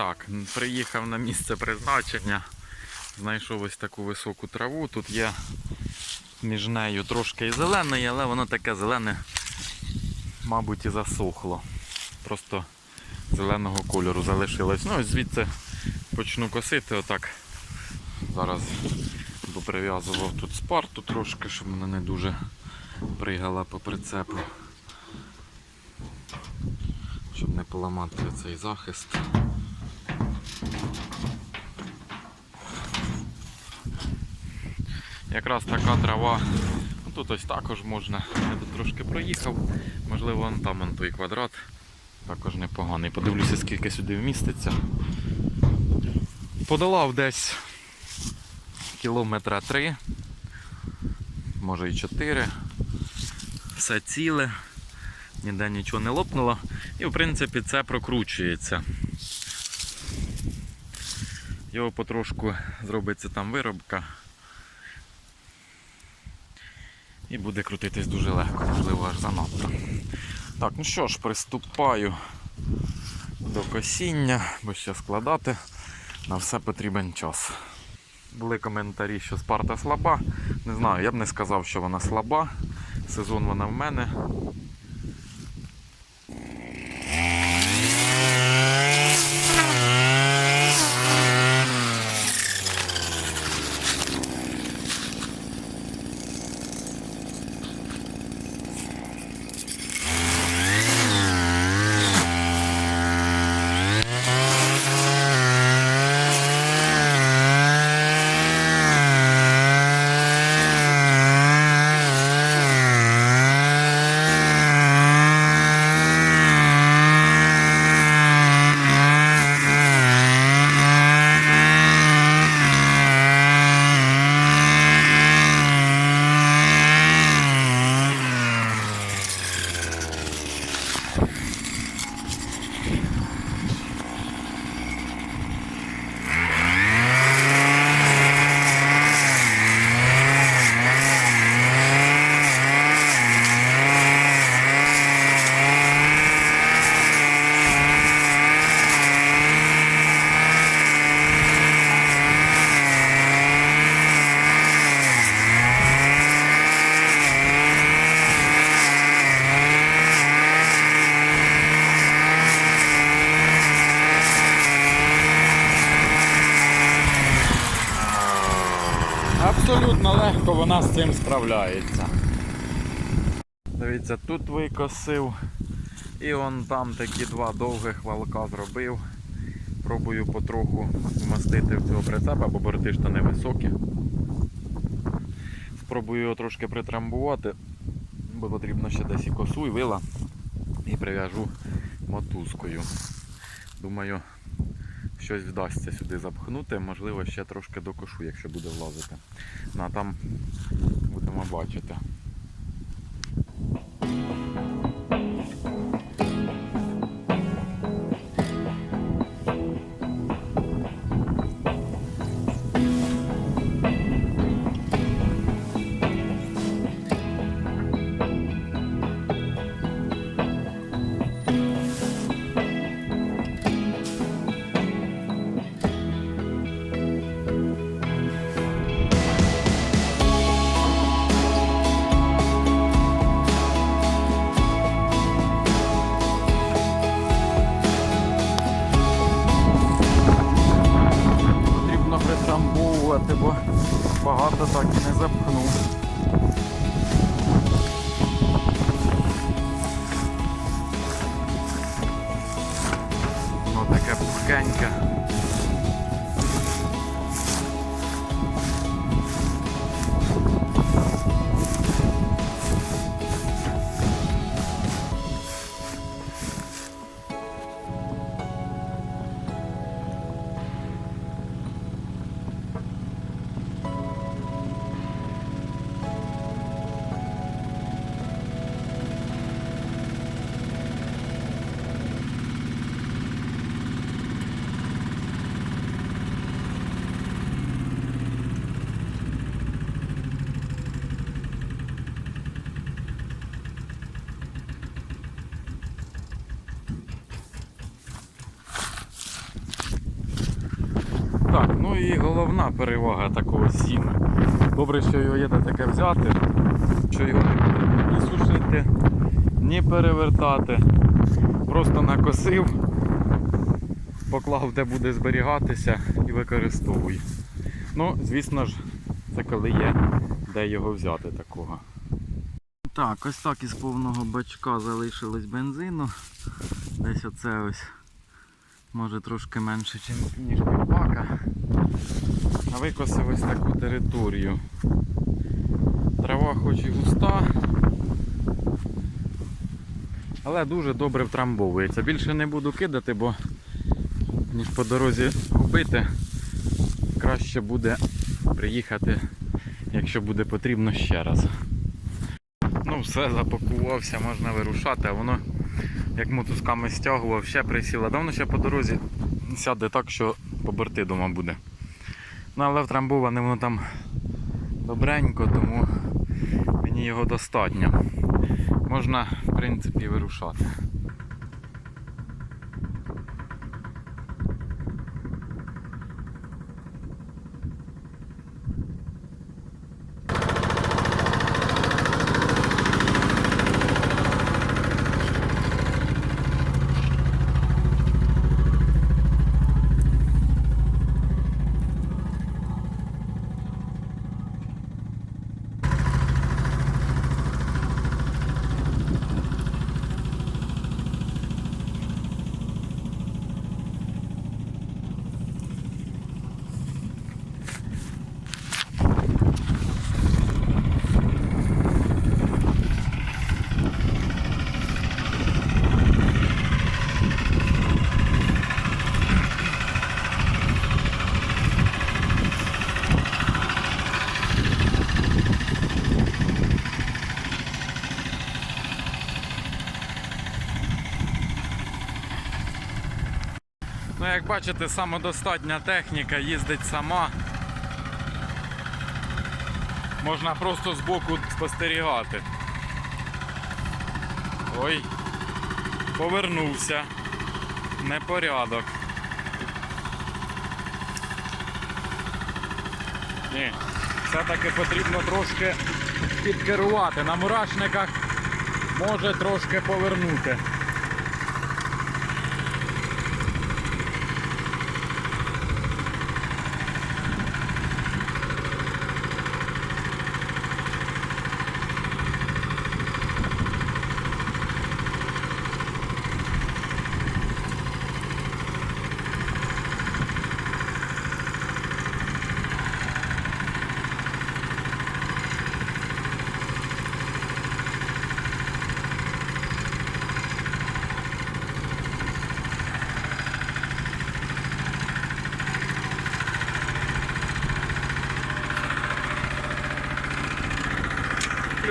Так, приїхав на місце призначення. Знайшов ось таку високу траву. Тут є між нею трошки і зеленої, але воно таке зелене, мабуть, і засохло. Просто зеленого кольору залишилось. Ну, ось звідси почну косити отак. Зараз поприв'язував тут спарту трошки, щоб вона не дуже пригала по прицепу. Щоб не поламати цей захист. Якраз така трава. Ну, Тут ось також можна. Я тут трошки проїхав. Можливо, вон там вон той квадрат. Також непоганий. Подивлюся, скільки сюди вміститься. Подолав десь кілометра три, може і чотири. Все ціле, ніде нічого не лопнуло. І в принципі це прокручується. Його потрошку зробиться там виробка. І буде крутитись дуже легко, можливо, аж занадто. Так, ну що ж, приступаю до косіння, бо ще складати. На все потрібен час. Були коментарі, що Спарта слаба. Не знаю, я б не сказав, що вона слаба. Сезон вона в мене. Абсолютно легко вона з цим справляється. Дивіться, тут викосив. І он там такі два довгих валка зробив. Пробую потроху вмостити в цього прицепа, бо борти ж то невисокі. Спробую його трошки притрамбувати, бо потрібно ще десь і косу, і вила. І прив'яжу мотузкою. Думаю, щось вдасться сюди запхнути, можливо, ще трошки докошу, якщо буде влазити. Ну, а там будемо бачити. Багато так і не запхнув. Головна перевага такого сіна. Добре, що його є де таке взяти, що його не ні сушити, ні перевертати. Просто накосив, поклав, де буде зберігатися і використовуй. Ну, звісно ж, це коли є де його взяти такого. Так, ось так із повного бачка залишилось бензину. Десь оце ось може трошки менше, ніж півбака. А викосив ось таку територію. Трава хоч і густа, але дуже добре втрамбовується. Більше не буду кидати, бо ніж по дорозі губити, краще буде приїхати, якщо буде потрібно ще раз. Ну все, запакувався, можна вирушати, а воно як мотузками стягував, ще присіла. Давно ще по дорозі сяде так, що по борти дома буде. Ну але втрамбоване воно там добренько, тому мені його достатньо. Можна, в принципі, вирушати. Бачите, самодостатня техніка їздить сама. Можна просто збоку спостерігати. Ой, повернувся. Непорядок. Ні, все-таки потрібно трошки підкерувати. На мурашниках може трошки повернути.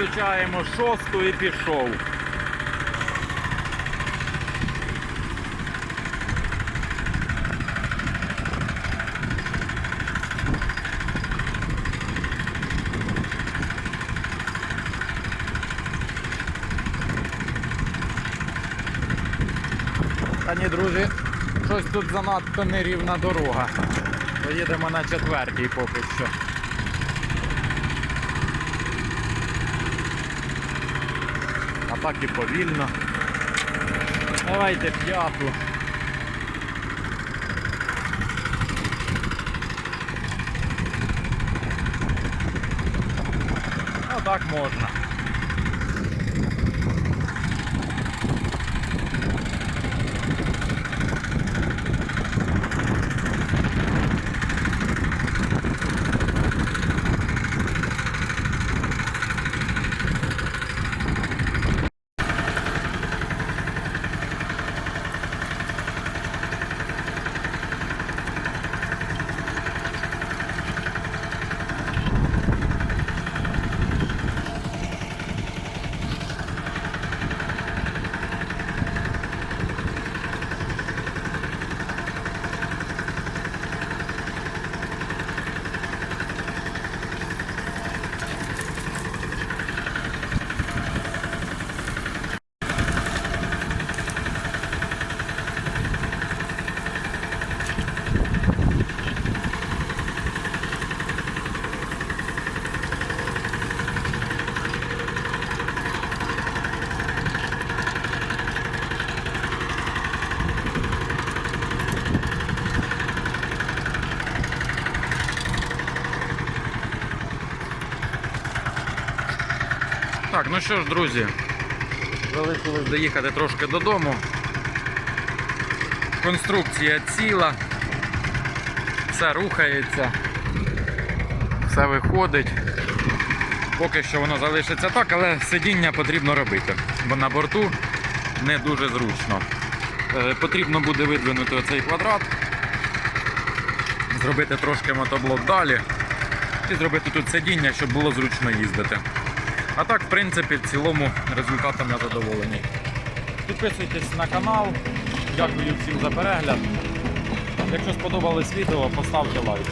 Включаємо шосту і пішов. Та друзі, щось тут занадто нерівна дорога. Поїдемо на четвертій поки що. Так і повільно. Давайте п'яту. Ну так можна. Так, ну що ж, друзі, залишилось доїхати трошки додому. Конструкція ціла, все рухається, все виходить. Поки що воно залишиться так, але сидіння потрібно робити, бо на борту не дуже зручно. Е, Потрібно буде видвинути оцей квадрат, зробити трошки мотоблок далі і зробити тут сидіння, щоб було зручно їздити. А так, в принципі, в цілому результатом я задоволений. Підписуйтесь на канал. Дякую всім за перегляд. Якщо сподобалось відео, поставте лайк.